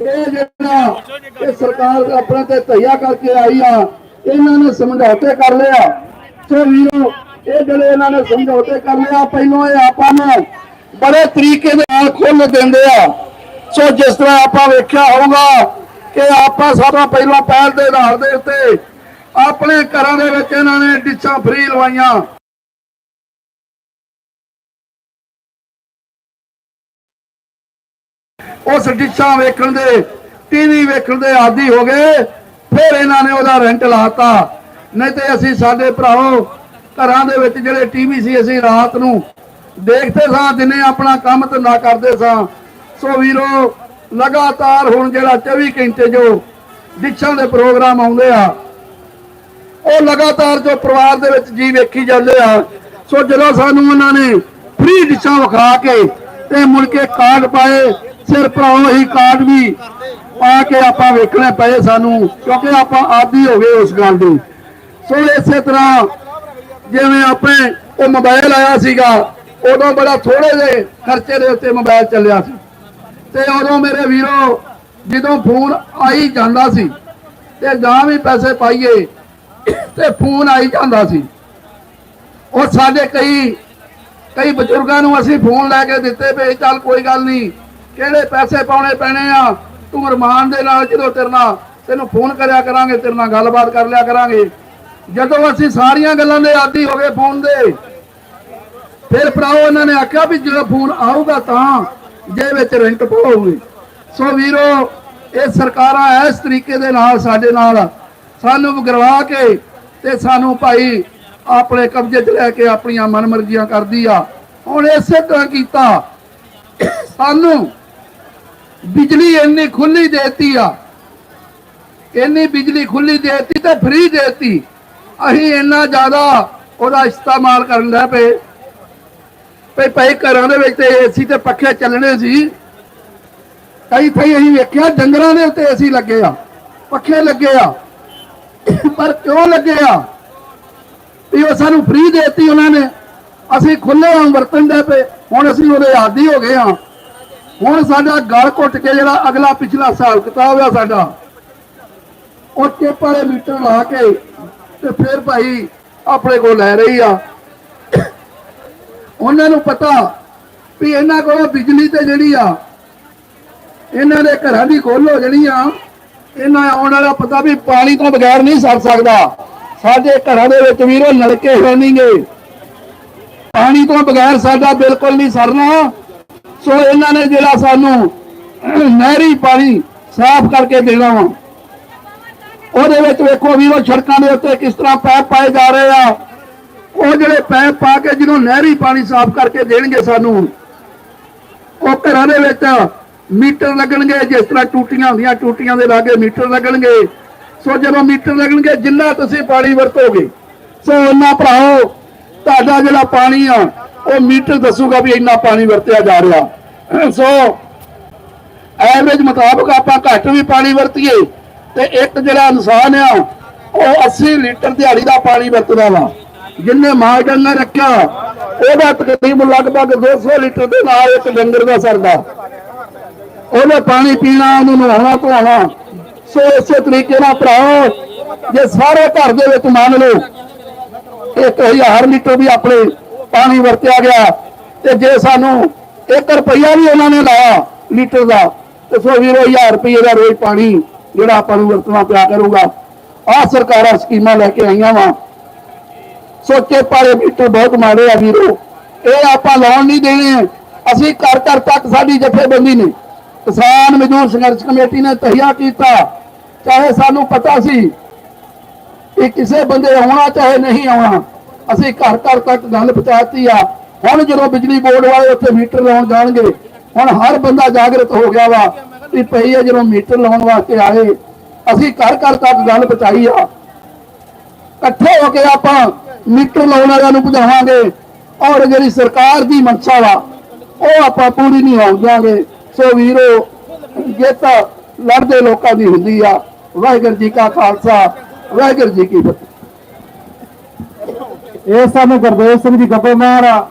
ਇਹ ਜਿਹੜਾ ਇਹ ਸਰਕਾਰ ਆਪਣੇ ਤੇ ਧਈਆ ਕਰਕੇ ਆਈ ਆ, ਇਹਨਾਂ ਨੇ ਸਮਝੌਤੇ ਕਰ ਲਿਆ ਸੋ ਵੀਰੋ, ਇਹ ਜਿਹੜੇ ਇਹਨਾਂ ਨੇ ਸਮਝੌਤੇ ਕਰ ਲਿਆ ਪਹਿਲਾਂ ਇਹ ਆਪਾਂ ਨੂੰ ਬੜੇ ਤਰੀਕੇ ਦੇ ਨਾਲ ਖੁੱਲ ਦਿੰਦੇ ਆ। ਸੋ ਜਿਸ ਤਰ੍ਹਾਂ ਆਪਾਂ ਵੇਖਿਆ ਹੋਊਗਾ ਕਿ ਆਪਾਂ ਸਭ ਪਹਿਲਾਂ ਪਹਿਲ ਦੇ ਆਧਾਰ ਦੇ ਉੱਤੇ ਆਪਣੇ ਘਰਾਂ ਦੇ ਵਿੱਚ ਇਹਨਾਂ ਨੇ ਡਿਸ਼ਾਂ ਫ੍ਰੀ ਲਵਾਈਆਂ। ਉਸ ਡਿਸ਼ਾਂ ਵੇਖਣ ਦੇ, ਟੀਵੀ ਵੇਖਣ ਦੇ ਆਦੀ ਹੋ ਗਏ, ਫਿਰ ਇਹਨਾਂ ਨੇ ਉਹਦਾ ਰੈਂਟ ਲਾਤਾ ਨਹੀਂ ਤੇ ਅਸੀਂ ਸਾਡੇ ਭਰਾਓ ਘਰਾਂ ਦੇ ਵਿੱਚ ਜਿਹੜੇ ਟੀਵੀ ਸੀ, ਅਸੀਂ ਰਾਤ ਨੂੰ ਦੇਖਦੇ ਸਾਂ, ਦਿਨੇ ਆਪਣਾ ਕੰਮ ਧੰਦਾ ਕਰਦੇ ਸਾਂ। ਸੋ ਵੀਰੋ, ਲਗਾਤਾਰ ਹੁਣ ਜਿਹੜਾ 24 ਘੰਟੇ ਜੋ ਡਿਸ਼ਾਂ ਦੇ ਪ੍ਰੋਗਰਾਮ ਆਉਂਦੇ ਆ, ਉਹ ਲਗਾਤਾਰ ਜੋ ਪਰਿਵਾਰ ਦੇ ਵਿੱਚ ਜੀ ਵੇਖੀ ਜਾਂਦੇ ਆ, ਸੋ ਜਦੋਂ ਸਾਨੂੰ ਉਹਨਾਂ ਨੇ ਫ੍ਰੀ ਡਿਸ਼ਾਂ ਵਿਖਾ ਕੇ ਤੇ ਮੁੜ ਕੇ ਕਾਰਡ ਪਾਏ ਸਿਰ ਭਰਾਓ ਹੀ ਕਾਰਡ ਵੀ ਪਾ ਕੇ ਆਪਾਂ ਵੇਖਣੇ ਪਏ ਸਾਨੂੰ, ਕਿਉਂਕਿ ਆਪਾਂ ਆਦੀ ਹੋ ਗਏ ਉਸ ਗੱਲ ਦੇ। ਸੋ ਇਸੇ ਤਰ੍ਹਾਂ ਜਿਵੇਂ ਆਪਣੇ ਉਹ ਮੋਬਾਈਲ ਆਇਆ ਸੀਗਾ, ਉਦੋਂ ਬੜਾ ਥੋੜੇ ਜਿਹੇ ਖਰਚੇ ਦੇ ਉੱਤੇ ਮੋਬਾਈਲ ਚੱਲਿਆ ਸੀ। ਤੇ ਉਦੋਂ ਮੇਰੇ ਵੀਰੋ, ਜਦੋਂ ਫੋਨ ਆਈ ਜਾਂਦਾ ਸੀ, ਤੇ ਜਾਂ ਵੀ ਪੈਸੇ ਪਾਈਏ, ਤੇ ਫੋਨ ਆਈ ਜਾਂਦਾ ਸੀ। ਉਹ ਸਾਡੇ ਕਈ ਕਈ ਬਜ਼ੁਰਗਾਂ ਨੂੰ ਅਸੀਂ ਫੋਨ ਲੈ ਕੇ ਦਿੱਤੇ ਪਏ ਚੱਲ ਕੋਈ ਗੱਲ ਨਹੀਂ ਕਿਹੜੇ ਪੈਸੇ ਪਾਉਣੇ ਪੈਣੇ ਆ? ਤੂੰ ਰਮਾਨ ਦੇ ਨਾਲ ਜਦੋਂ ਤੇਰੇ ਨਾਲ ਤੈਨੂੰ ਫੋਨ ਕਰਿਆ ਕਰਾਂਗੇ, ਤੇਰੇ ਨਾਲ ਗੱਲਬਾਤ ਕਰ ਲਿਆ ਕਰਾਂਗੇ। ਜਦੋਂ ਅਸੀਂ ਸਾਰੀਆਂ ਗੱਲਾਂ ਦੇ ਆਦੀ ਹੋ ਗਏ ਫੋਨ ਦੇ, ਫਿਰ ਭਰਾਓ ਉਹਨਾਂ ਨੇ ਆਖਿਆ ਵੀ ਜਦੋਂ ਫੋਨ ਆਊਗਾ ਤਾਂ ਜੇ ਵਿੱਚ ਰੈਂਟ ਪਾਉਗੇ ਸੋ ਵੀਰੋ, ਇਹ ਸਰਕਾਰਾਂ ਇਸ ਤਰੀਕੇ ਦੇ ਨਾਲ ਸਾਡੇ ਨਾਲ ਸਾਨੂੰ ਵਿਗਰਵਾ ਕੇ ਤੇ ਸਾਨੂੰ ਭਾਈ ਆਪਣੇ ਕਬਜ਼ੇ 'ਚ ਲੈ ਕੇ ਆਪਣੀਆਂ ਮਨਮਰਜ਼ੀਆਂ ਕਰਦੀ ਆ। ਹੁਣ ਇਸੇ ਤਰ੍ਹਾਂ ਕੀਤਾ। ਸਾਨੂੰ ਬਿਜਲੀ ਇੰਨੀ ਖੁੱਲੀ ਦੇਤੀ ਆ। ਇੰਨੀ ਬਿਜਲੀ ਖੁੱਲੀ ਦੇਤੀ ਤੇ ਫ੍ਰੀ ਦੇਤੀ। ਅਸੀਂ ਇੰਨਾ ਜ਼ਿਆਦਾ ਉਹਦਾ ਇਸਤੇਮਾਲ ਕਰਨ ਲੱਗ ਪਏ। ਭਈ ਭਾਈ ਘਰਾਂ ਦੇ ਵਿੱਚ ਤੇ ਏਸੀ ਤੇ ਪੱਖੇ ਚੱਲਣੇ ਸੀ। ਕਈ ਥਾਈ ਅਸੀਂ ਵੇਖਿਆ, ਡੰਗਰਾਂ ਦੇ ਉੱਤੇ ਏਸੀ ਲੱਗੇ ਆ। ਪੱਖੇ ਲੱਗੇ ਆ। ਪਰ ਕਿਉਂ ਲੱਗੇ ਆ? ਵੀ ਉਹ ਸਾਨੂੰ ਫ੍ਰੀ ਦੇਤੀ ਉਹਨਾਂ ਨੇ। ਅਸੀਂ ਖੁੱਲੇ ਆਂ ਵਰਤਨ ਦੇ ਪਏ। ਹੁਣ ਅਸੀਂ ਉਹਦੇ ਆਦੀ ਹੋ ਗਏ ਆ ਹੁਣ ਸਾਡਾ ਗਲ ਘੁੱਟ ਕੇ ਜਿਹੜਾ ਅਗਲਾ ਪਿਛਲਾ ਹਿਸਾਬ ਕਿਤਾਬ ਆ ਸਾਡਾ, ਉਹ ਟੇਪ ਵਾਲੇ ਮੀਟਰ ਲਾ ਕੇ ਤੇ ਫਿਰ ਭਾਈ ਆਪਣੇ ਕੋਲ ਲੈ ਰਹੀ ਆ। ਉਹਨਾਂ ਨੂੰ ਪਤਾ ਵੀ ਇਹਨਾਂ ਕੋਲ ਬਿਜਲੀ ਤੇ ਜਿਹੜੀ ਆ, ਇਹਨਾਂ ਦੇ ਘਰਾਂ ਦੀ ਖੋਲ ਹੋ ਜਣੀ ਆ, ਇਹਨਾਂ ਆਉਣ ਵਾਲਾ ਪਤਾ ਵੀ ਪਾਣੀ ਤੋਂ ਬਗੈਰ ਨਹੀਂ ਸਰ ਸਕਦਾ। ਸਾਡੇ ਘਰਾਂ ਦੇ ਵਿੱਚ ਵੀਰੋ ਨਲਕੇ ਹੈ ਪਾਣੀ ਤੋਂ ਬਗੈਰ ਸਾਡਾ ਬਿਲਕੁਲ ਨਹੀਂ ਸਰਨਾ ਸੋ ਇਹਨਾਂ ਨੇ ਜਿਹੜਾ ਸਾਨੂੰ ਨਹਿਰੀ ਪਾਣੀ ਸਾਫ਼ ਕਰਕੇ ਦੇਣਾ ਵਾ, ਉਹਦੇ ਵਿੱਚ ਵੇਖੋ ਵੀ ਉਹ ਸੜਕਾਂ ਦੇ ਉੱਤੇ ਕਿਸ ਤਰ੍ਹਾਂ ਪੈਪ ਪਾਏ ਜਾ ਰਹੇ ਆ। ਉਹ ਜਿਹੜੇ ਪੈਪ ਪਾ ਕੇ ਜਦੋਂ ਨਹਿਰੀ ਪਾਣੀ ਸਾਫ਼ ਕਰਕੇ ਦੇਣਗੇ ਸਾਨੂੰ, ਉਹ ਘਰਾਂ ਦੇ ਵਿੱਚ ਮੀਟਰ ਲੱਗਣਗੇ, ਜਿਸ ਤਰ੍ਹਾਂ ਟੂਟੀਆਂ ਹੁੰਦੀਆਂ, ਟੂਟੀਆਂ ਦੇ ਲਾਗੇ ਮੀਟਰ ਲੱਗਣਗੇ। ਸੋ ਜਦੋਂ ਮੀਟਰ ਲੱਗਣਗੇ, ਜਿੰਨਾ ਤੁਸੀਂ ਪਾਣੀ ਵਰਤੋਗੇ, ਸੋ ਉਹਨਾਂ ਭਰਾਓ ਤੁਹਾਡਾ ਜਿਹੜਾ ਪਾਣੀ ਆ ਉਹ ਮੀਟਰ ਦੱਸੂਗਾ ਵੀ ਇੰਨਾ ਪਾਣੀ ਵਰਤਿਆ ਜਾ ਰਿਹਾ। ਸੋ ਐਵਰੇਜ ਮੁਤਾਬਕ ਆਪਾਂ ਘੱਟ ਵੀ ਪਾਣੀ ਵਰਤੀਏ, ਤੇ ਇੱਕ ਜਿਹੜਾ ਇਨਸਾਨ ਆ, ਉਹ 80 ਲੀਟਰ ਦਿਹਾੜੀ ਦਾ ਪਾਣੀ ਵਰਤਦਾ ਵਾ। ਜਿੰਨੇ ਮਾਲ ਡੰਗਰ ਰੱਖਿਆ, ਉਹਦਾ ਤਕਰੀਬਨ ਲਗਭਗ 200 ਲੀਟਰ ਦੇ ਨਾਲ ਇੱਕ ਡੰਗਰ ਦਾ ਸਰਦਾ। ਉਹਨੇ ਪਾਣੀ ਪੀਣਾ, ਉਹਨੂੰ ਨਹਾਉਣਾ, ਧੋਣਾ। ਸੋ ਇਸੇ ਤਰੀਕੇ ਨਾਲ ਭਰਾਓ ਜੇ ਸਾਰੇ ਘਰ ਦੇ ਵਿੱਚ ਮੰਨ ਲਓ ਇੱਕ ਹਜ਼ਾਰ ਲੀਟਰ ਵੀ ਆਪਣੇ ਪਾਣੀ ਵਰਤਿਆ ਗਿਆ ਤੇ ਜੇ ਸਾਨੂੰ 1 ਰੁਪਈਆ ਵੀ ਉਹਨਾਂ ਨੇ ਲਾਇਆ ਲੀਟਰ ਦਾ, ਤੇ ਸੋ ਵੀਰੋ 1000 ਰੁਪਏ ਦਾ ਰੋਜ਼ ਪਾਣੀ ਜਿਹੜਾ ਆਪਾਂ ਨੂੰ ਵਰਤਣਾ ਪਿਆ ਕਰੂਗਾ। ਆਹ ਸਰਕਾਰਾਂ ਸਕੀਮਾਂ ਲੈ ਕੇ ਆਈਆਂ ਵਾ। ਸੋਚੇ ਪਾਲੇ ਮੀਟਰ ਬਹੁਤ ਮਾੜੇ ਆ ਵੀਰੋ। ਇਹ ਆਪਾਂ ਲਾਉਣ ਨਹੀਂ ਦੇਣੇ। ਅਸੀਂ ਘਰ ਘਰ ਤੱਕ ਸਾਡੀ ਜਥੇਬੰਦੀ ਨੇ ਕਿਸਾਨ ਮਜ਼ਦੂਰ ਸੰਘਰਸ਼ ਕਮੇਟੀ ਨੇ ਤਹੀਆ ਕੀਤਾ। ਚਾਹੇ ਸਾਨੂੰ ਪਤਾ ਸੀ ਕਿ ਕਿਸੇ ਬੰਦੇ ਆਉਣਾ, ਚਾਹੇ ਨਹੀਂ ਆਉਣਾ। ਅਸੀਂ ਘਰ ਘਰ ਤੱਕ ਗੱਲ ਪਹੁੰਚਾਤੀ ਆ। ਹੁਣ ਜਦੋਂ ਬਿਜਲੀ ਬੋਰਡ ਵਾਲੇ ਉੱਥੇ ਮੀਟਰ ਲਾਉਣ ਜਾਣਗੇ, ਹੁਣ ਹਰ ਬੰਦਾ ਜਾਗਰਤ ਹੋ ਗਿਆ ਵਾ ਵੀ ਪਈ ਆ ਜਦੋਂ ਮੀਟਰ ਲਾਉਣ ਵਾਸਤੇ ਆਏ, ਅਸੀਂ ਘਰ ਘਰ ਤੱਕ ਗੱਲ ਪਹੁੰਚਾਈ ਆ। ਇਕੱਠੇ ਹੋ ਕੇ ਆਪਾਂ ਮੀਟਰ ਲਾਉਣ ਵਾਲਿਆਂ ਨੂੰ ਬੁਝਾਵਾਂਗੇ ਔਰ ਜਿਹੜੀ ਸਰਕਾਰ ਦੀ ਮਨਸ਼ਾ ਵਾ, ਉਹ ਆਪਾਂ ਪੂਰੀ ਨਹੀਂ ਹੋਣ ਦਿਆਂਗੇ। ਸੋ ਵੀਰੋ, ਜਿੱਤ ਲੜਦੇ ਲੋਕਾਂ ਦੀ ਹੁੰਦੀ ਆ। ਵਾਹਿਗੁਰੂ ਜੀ ਕਾ ਖਾਲਸਾ, ਵਾਹਿਗੁਰੂ ਜੀ ਕੀ ਫਤਿਹ। ਇਹ ਸਾਨੂੰ ਗੁਰਦੇਵ ਸਿੰਘ ਜੀ ਗੱਗੋਮਾਰ ਆ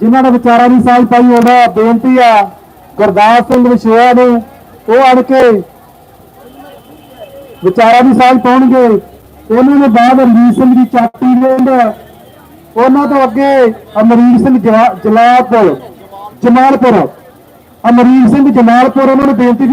ਜਿਨ੍ਹਾਂ ਨੇ ਵਿਚਾਰਾਂ ਦੀ ਸਾਂਝ ਪਾਈ, ਉਹਦਾ ਬੇਨਤੀ ਆ, ਗੁਰਦਾਸ ਸਿੰਘ ਵਿਸ਼ਵਾ ਨੂੰ, ਉਹ ਆਣ ਕੇ ਵਿਚਾਰਾਂ ਦੀ ਸਾਂਝ ਪਾਉਣਗੇ। ਉਹਨਾਂ ਦੇ ਬਾਅਦ ਅਮਰੀਕ ਸਿੰਘ ਜੀ ਚਾਟੀ ਲੈਂਦ ਉਹਨਾਂ ਤੋਂ ਅੱਗੇ ਅਮਰੀਕ ਸਿੰਘ ਜਲਾ- ਜਲਾਲਪੁਰ, ਜਮਾਲਪੁਰ। ਅਮਰੀਕ ਸਿੰਘ ਜਮਾਲਪੁਰ, ਉਹਨਾਂ ਨੂੰ ਬੇਨਤੀ